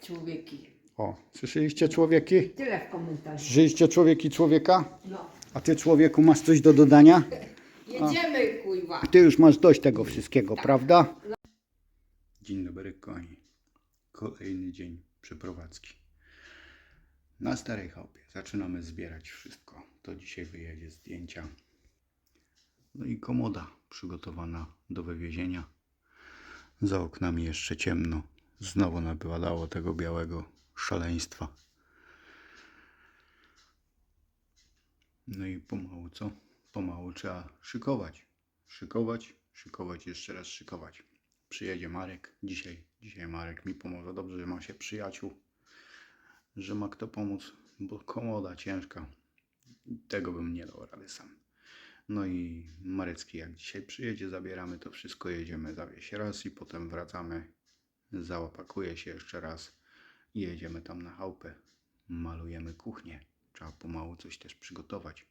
człowieki. O, słyszeliście człowieki? Tyle w komentarzu. Słyszeliście człowieki człowieka? No. A ty człowieku masz coś do dodania? Jedziemy, kurwa. Ty już masz dość tego wszystkiego, prawda? Dzień dobry, kochani. Kolejny dzień przeprowadzki. Na Starej Chałupie zaczynamy zbierać wszystko. To dzisiaj wyjedzie zdjęcia. No i komoda przygotowana do wywiezienia. Za oknami jeszcze ciemno. Znowu nabywało tego białego szaleństwa. No i pomału co? Pomału trzeba szykować. Szykować, szykować, jeszcze raz szykować. Przyjedzie Marek dzisiaj. Dzisiaj Marek mi pomoże. Dobrze, że ma się przyjaciół, że ma kto pomóc, bo komoda ciężka. Tego bym nie dał rady sam. No i Marecki jak dzisiaj przyjedzie, zabieramy to wszystko, jedziemy zawieźć raz i potem wracamy. Załapakuje się jeszcze raz i jedziemy tam na chałupę. Malujemy kuchnię. Trzeba pomału coś też przygotować.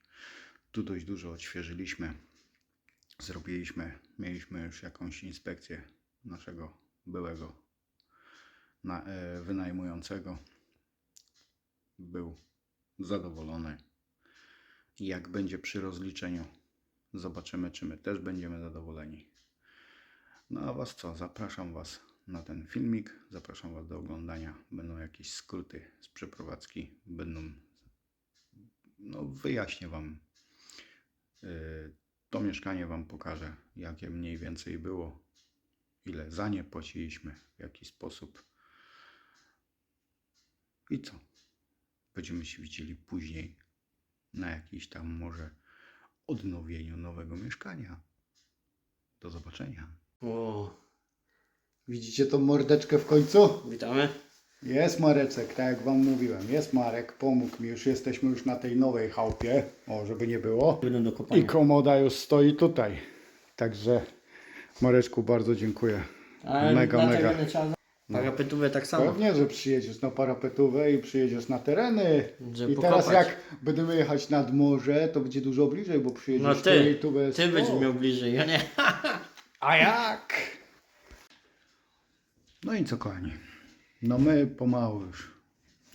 Tu dość dużo odświeżyliśmy. Zrobiliśmy, mieliśmy już jakąś inspekcję naszego byłego na, e, wynajmującego. Był zadowolony. Jak będzie przy rozliczeniu, zobaczymy, czy my też będziemy zadowoleni. No a Was co? Zapraszam Was na ten filmik. Zapraszam Was do oglądania. Będą jakieś skróty z przeprowadzki. Będą. No, wyjaśnię Wam. yy, To mieszkanie Wam pokażę, jakie mniej więcej było. Ile za nie płaciliśmy, w jaki sposób. I co? Będziemy się widzieli później na jakiejś tam może odnowieniu nowego mieszkania. Do zobaczenia. O, Widzicie tą mordeczkę w końcu? witamy. Jest Marecek, tak jak Wam mówiłem. Jest Marek, pomógł mi. Już jesteśmy już na tej nowej chałupie. O, żeby nie było. Będą do kopania. I komoda już stoi tutaj. Także Mareczku bardzo dziękuję. Ale mega, mega. trzeba... Parapetówę tak samo. Pewnie, że przyjedziesz na parapetówę i przyjedziesz na tereny. Żeby I teraz pokopać. jak będziemy jechać nad morze, to będzie dużo bliżej, bo przyjedziesz No tu ty, i tu bez... ty będziesz miał bliżej, ja nie. A jak? No i co kochani? No my pomału już.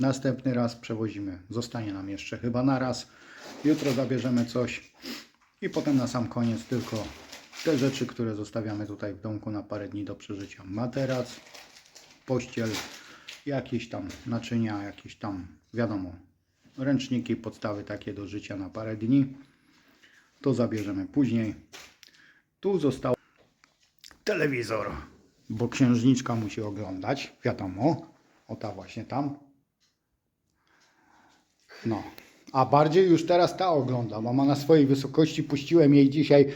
Następny raz przewozimy. Zostanie nam jeszcze chyba na raz. Jutro zabierzemy coś. I potem na sam koniec tylko te rzeczy, które zostawiamy tutaj w domku na parę dni do przeżycia. Materac, pościel, jakieś tam naczynia, jakieś tam, wiadomo, ręczniki, podstawy takie do życia na parę dni. To zabierzemy później. Tu został telewizor, bo księżniczka musi oglądać, wiadomo, o ta właśnie tam. No, a bardziej już teraz ta ogląda, bo ma na swojej wysokości, puściłem jej dzisiaj e,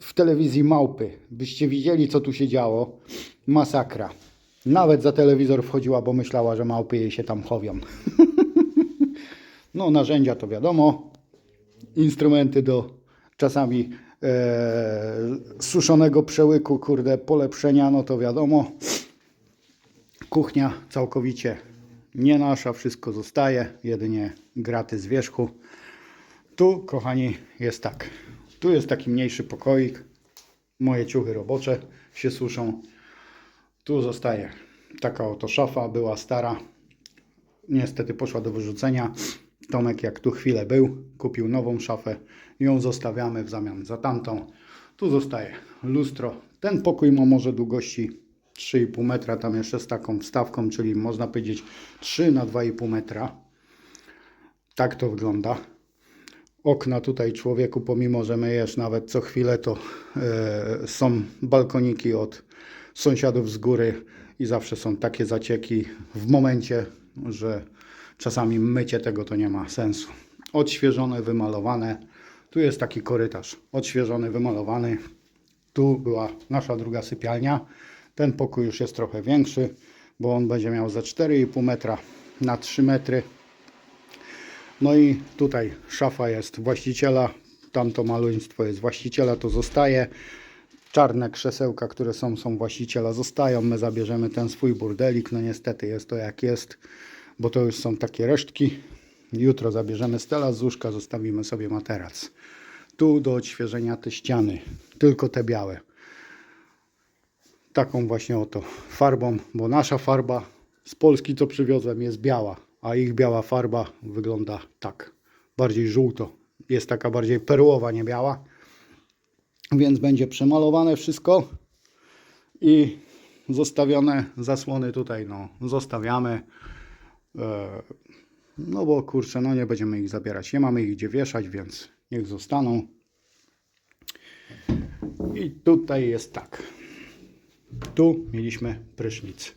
w telewizji małpy. Byście widzieli, co tu się działo. Masakra. Nawet za telewizor wchodziła, bo myślała, że małpy jej się tam chowią. no, narzędzia to wiadomo instrumenty do czasami suszonego przełyku, kurde, polepszenia, no to wiadomo. Kuchnia całkowicie nie nasza, wszystko zostaje, jedynie graty z wierzchu. Tu, kochani, jest tak. Tu jest taki mniejszy pokoik. Moje ciuchy robocze się suszą. Tu zostaje taka oto szafa, była stara, niestety poszła do wyrzucenia. Tomek jak tu chwilę był, kupił nową szafę ją zostawiamy w zamian za tamtą. Tu zostaje lustro. Ten pokój ma może długości 3,5 metra, tam jeszcze z taką wstawką, czyli można powiedzieć 3 na 2,5 metra. Tak to wygląda. Okna tutaj człowieku, pomimo że myjesz nawet co chwilę, to e, są balkoniki od sąsiadów z góry i zawsze są takie zacieki w momencie, że czasami mycie tego to nie ma sensu. Odświeżone, wymalowane. Tu jest taki korytarz odświeżony, wymalowany. Tu była nasza druga sypialnia. Ten pokój już jest trochę większy, bo on będzie miał ze 4,5 metra na 3 metry. No i tutaj szafa jest właściciela, tamto maleństwo jest właściciela, to zostaje. Czarne krzesełka, które są, są właściciela, zostają. My zabierzemy ten swój burdelik. No niestety jest to jak jest, bo to już są takie resztki. Jutro zabierzemy stela z łóżka, zostawimy sobie materac. Tu do odświeżenia te ściany, tylko te białe. Taką właśnie oto farbą, bo nasza farba z Polski, co przywiozłem, jest biała, a ich biała farba wygląda tak, bardziej żółto. Jest taka bardziej perłowa, nie biała. Więc będzie przemalowane wszystko i zostawione zasłony tutaj, no, zostawiamy. E, no bo kurczę, no nie będziemy ich zabierać. Nie mamy ich gdzie wieszać, więc niech zostaną. I tutaj jest tak. Tu mieliśmy prysznic.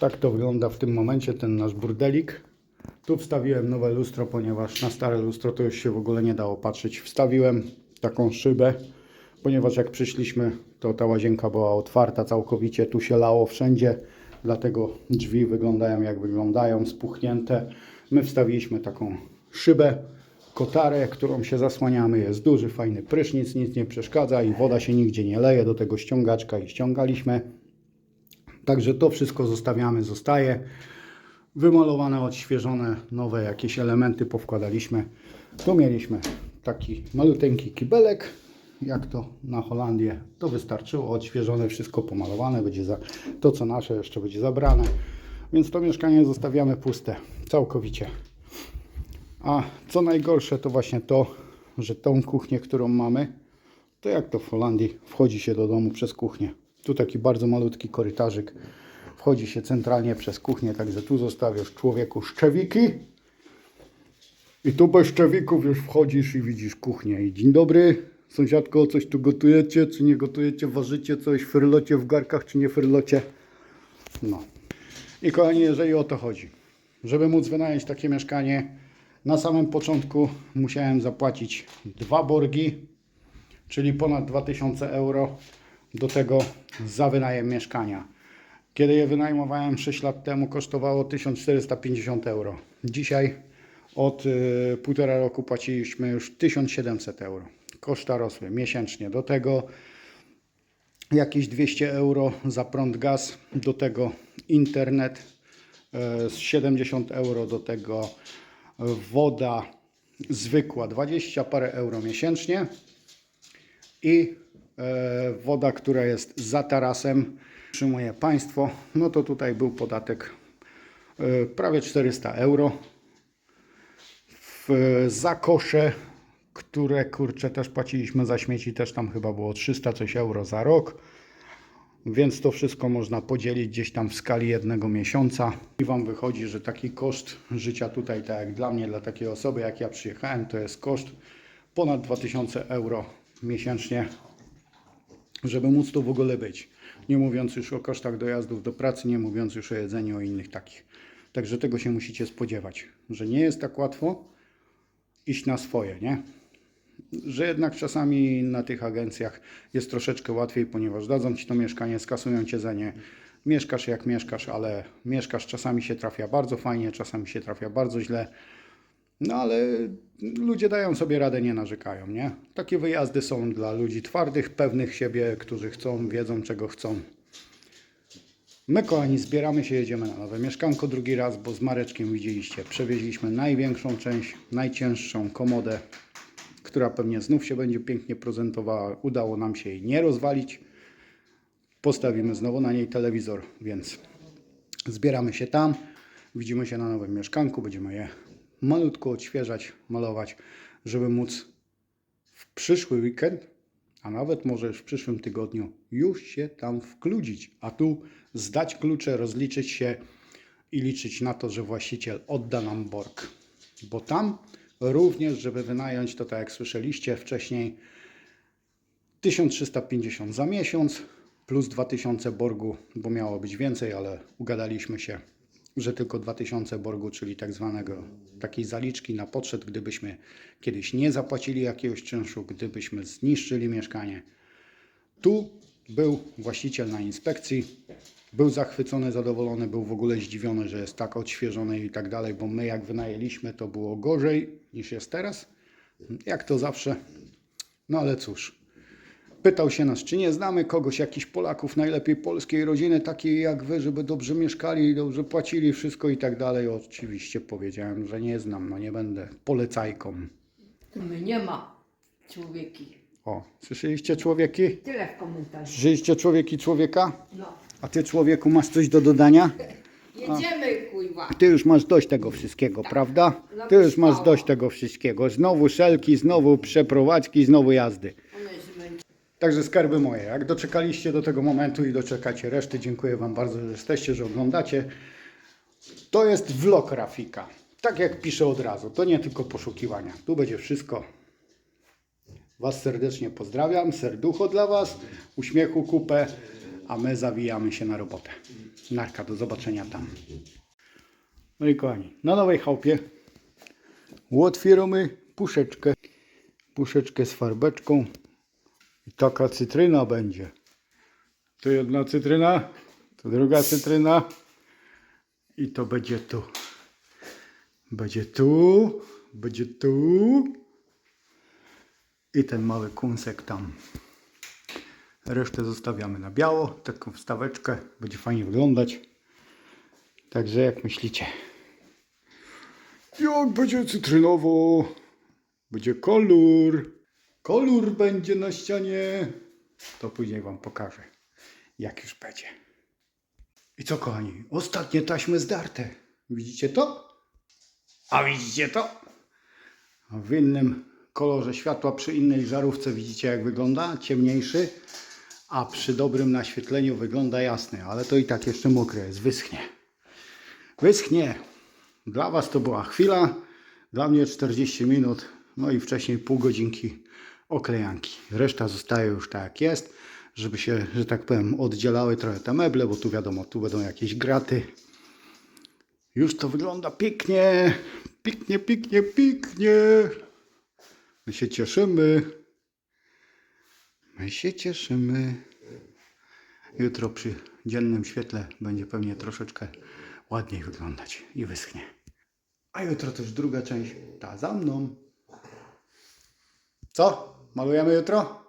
Tak to wygląda w tym momencie ten nasz burdelik. Tu wstawiłem nowe lustro, ponieważ na stare lustro to już się w ogóle nie dało patrzeć. Wstawiłem taką szybę, ponieważ jak przyszliśmy, to ta łazienka była otwarta całkowicie, tu się lało wszędzie, dlatego drzwi wyglądają jak wyglądają, spuchnięte. My wstawiliśmy taką szybę, kotarę, którą się zasłaniamy. Jest duży, fajny prysznic, nic nie przeszkadza i woda się nigdzie nie leje. Do tego ściągaczka i ściągaliśmy. Także to wszystko zostawiamy, zostaje. Wymalowane, odświeżone, nowe jakieś elementy powkładaliśmy. Tu mieliśmy taki maluteńki kibelek, jak to na Holandię. To wystarczyło, odświeżone, wszystko pomalowane, będzie za, to co nasze jeszcze będzie zabrane. Więc to mieszkanie zostawiamy puste, całkowicie. A co najgorsze to właśnie to, że tą kuchnię, którą mamy, to jak to w Holandii wchodzi się do domu przez kuchnię. Tu taki bardzo malutki korytarzyk. Wchodzi się centralnie przez kuchnię, także tu zostawiasz człowieku szczewiki. I tu bez szczewików już wchodzisz i widzisz kuchnię. I dzień dobry, sąsiadko, coś tu gotujecie, czy nie gotujecie, ważycie coś, frylocie w garkach, czy nie frylocie. No. I kochani, jeżeli o to chodzi, żeby móc wynająć takie mieszkanie, na samym początku musiałem zapłacić dwa borgi, czyli ponad 2000 euro do tego za wynajem mieszkania. Kiedy je wynajmowałem 6 lat temu, kosztowało 1450 euro. Dzisiaj od y, półtora roku płaciliśmy już 1700 euro. Koszta rosły miesięcznie. Do tego jakieś 200 euro za prąd, gaz, do tego internet e, z 70 euro, do tego woda zwykła 20 parę euro miesięcznie i e, woda, która jest za tarasem, przyjmuje państwo, no to tutaj był podatek e, prawie 400 euro. W, za kosze, które kurczę też płaciliśmy za śmieci, też tam chyba było 300 coś euro za rok. Więc to wszystko można podzielić gdzieś tam w skali jednego miesiąca i Wam wychodzi, że taki koszt życia tutaj, tak jak dla mnie, dla takiej osoby jak ja przyjechałem, to jest koszt ponad 2000 euro miesięcznie, żeby móc tu w ogóle być. Nie mówiąc już o kosztach dojazdów do pracy, nie mówiąc już o jedzeniu, o innych takich. Także tego się musicie spodziewać, że nie jest tak łatwo iść na swoje, nie? Że jednak czasami na tych agencjach jest troszeczkę łatwiej, ponieważ dadzą ci to mieszkanie, skasują cię za nie. Mieszkasz jak mieszkasz, ale mieszkasz czasami się trafia bardzo fajnie, czasami się trafia bardzo źle. No ale ludzie dają sobie radę, nie narzekają, nie? Takie wyjazdy są dla ludzi twardych, pewnych siebie, którzy chcą, wiedzą czego chcą. My kochani zbieramy się, jedziemy na nowe mieszkanko drugi raz, bo z Mareczkiem widzieliście, przewieźliśmy największą część, najcięższą komodę, która pewnie znów się będzie pięknie prezentowała. Udało nam się jej nie rozwalić. Postawimy znowu na niej telewizor, więc zbieramy się tam. Widzimy się na nowym mieszkanku. Będziemy je malutko odświeżać, malować, żeby móc w przyszły weekend, a nawet może w przyszłym tygodniu już się tam wkludzić. A tu zdać klucze, rozliczyć się i liczyć na to, że właściciel odda nam borg. Bo tam również, żeby wynająć to, tak jak słyszeliście wcześniej, 1350 za miesiąc plus 2000 borgu, bo miało być więcej, ale ugadaliśmy się, że tylko 2000 borgu, czyli tak zwanego takiej zaliczki na podszedł, gdybyśmy kiedyś nie zapłacili jakiegoś czynszu, gdybyśmy zniszczyli mieszkanie. Tu był właściciel na inspekcji, był zachwycony, zadowolony, był w ogóle zdziwiony, że jest tak odświeżony i tak dalej, bo my jak wynajęliśmy to było gorzej niż jest teraz. Jak to zawsze. No ale cóż. Pytał się nas, czy nie znamy kogoś, jakichś Polaków, najlepiej polskiej rodziny, takiej jak wy, żeby dobrze mieszkali, dobrze płacili, wszystko i tak dalej. Oczywiście powiedziałem, że nie znam, no nie będę polecajką. My nie ma człowieki. O, słyszeliście człowieki? Tyle w komentarzu. Słyszeliście człowieki człowieka? No. A ty człowieku masz coś do dodania? Jedziemy, kurwa. Ty już masz dość tego wszystkiego, prawda? No Ty już masz wstała. dość tego wszystkiego. Znowu szelki, znowu przeprowadzki, znowu jazdy. Zmęczona. Także skarby moje, jak doczekaliście do tego momentu i doczekacie reszty, dziękuję Wam bardzo, że jesteście, że oglądacie. To jest vlog Rafika. Tak jak piszę od razu, to nie tylko poszukiwania. Tu będzie wszystko. Was serdecznie pozdrawiam, serducho dla Was, uśmiechu kupę, a my zawijamy się na robotę. Narka, do zobaczenia tam. No i kochani, na nowej chałupie otwieramy puszeczkę. Puszeczkę z farbeczką. I taka cytryna będzie. Tu jedna cytryna, tu druga cytryna. I to będzie tu. Będzie tu, będzie tu. I ten mały kunsek tam. Resztę zostawiamy na biało, taką wstaweczkę. Będzie fajnie wyglądać. Także jak myślicie? Jak będzie cytrynowo? Będzie kolor. Kolor będzie na ścianie. To później Wam pokażę, jak już będzie. I co, kochani? Ostatnie taśmy zdarte. Widzicie to? A widzicie to? W innym kolorze światła, przy innej żarówce widzicie, jak wygląda? Ciemniejszy. A przy dobrym naświetleniu wygląda jasny, ale to i tak jeszcze mokre jest. Wyschnie. Wyschnie. Dla Was to była chwila, dla mnie 40 minut, no i wcześniej pół godzinki oklejanki. Reszta zostaje już tak jak jest, żeby się, że tak powiem, oddzielały trochę te meble, bo tu wiadomo, tu będą jakieś graty. Już to wygląda pięknie, pięknie, pięknie, pięknie. My się cieszymy. My się cieszymy. Jutro przy dziennym świetle będzie pewnie troszeczkę ładniej wyglądać i wyschnie. A jutro też druga część, ta za mną. Co? Malujemy jutro?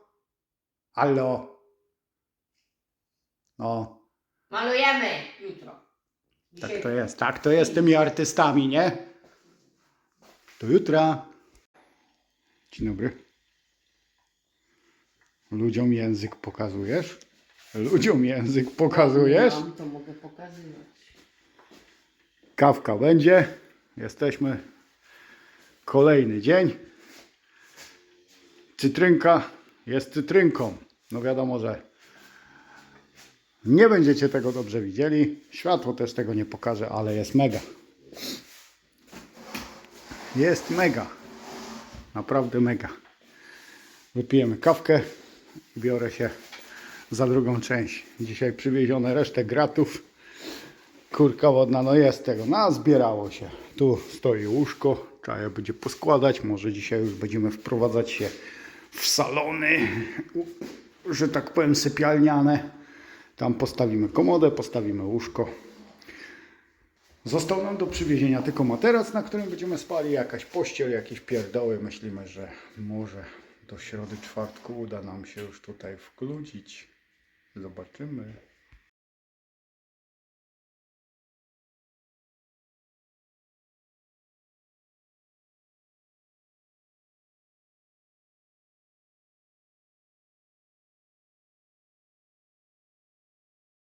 Allo. No, Malujemy jutro. tak Dzisiaj to jest. Tak to jest z tymi artystami, nie? Do jutra. Dzień dobry. Ludziom język pokazujesz? Ludziom język pokazujesz? Mam, to mogę pokazywać. Kawka będzie. Jesteśmy. Kolejny dzień. Cytrynka jest cytrynką. No wiadomo, że nie będziecie tego dobrze widzieli. Światło też tego nie pokaże, ale jest mega. Jest mega. Naprawdę mega. Wypijemy kawkę i biorę się za drugą część. Dzisiaj przywiezione resztę gratów. Kurka wodna, no jest tego, no zbierało się. Tu stoi łóżko, trzeba je będzie poskładać. Może dzisiaj już będziemy wprowadzać się w salony, że tak powiem sypialniane. Tam postawimy komodę, postawimy łóżko. Został nam do przywiezienia tylko materac, na którym będziemy spali, jakaś pościel, jakieś pierdoły. Myślimy, że może do środy czwartku uda nam się już tutaj wklucić. Zobaczymy.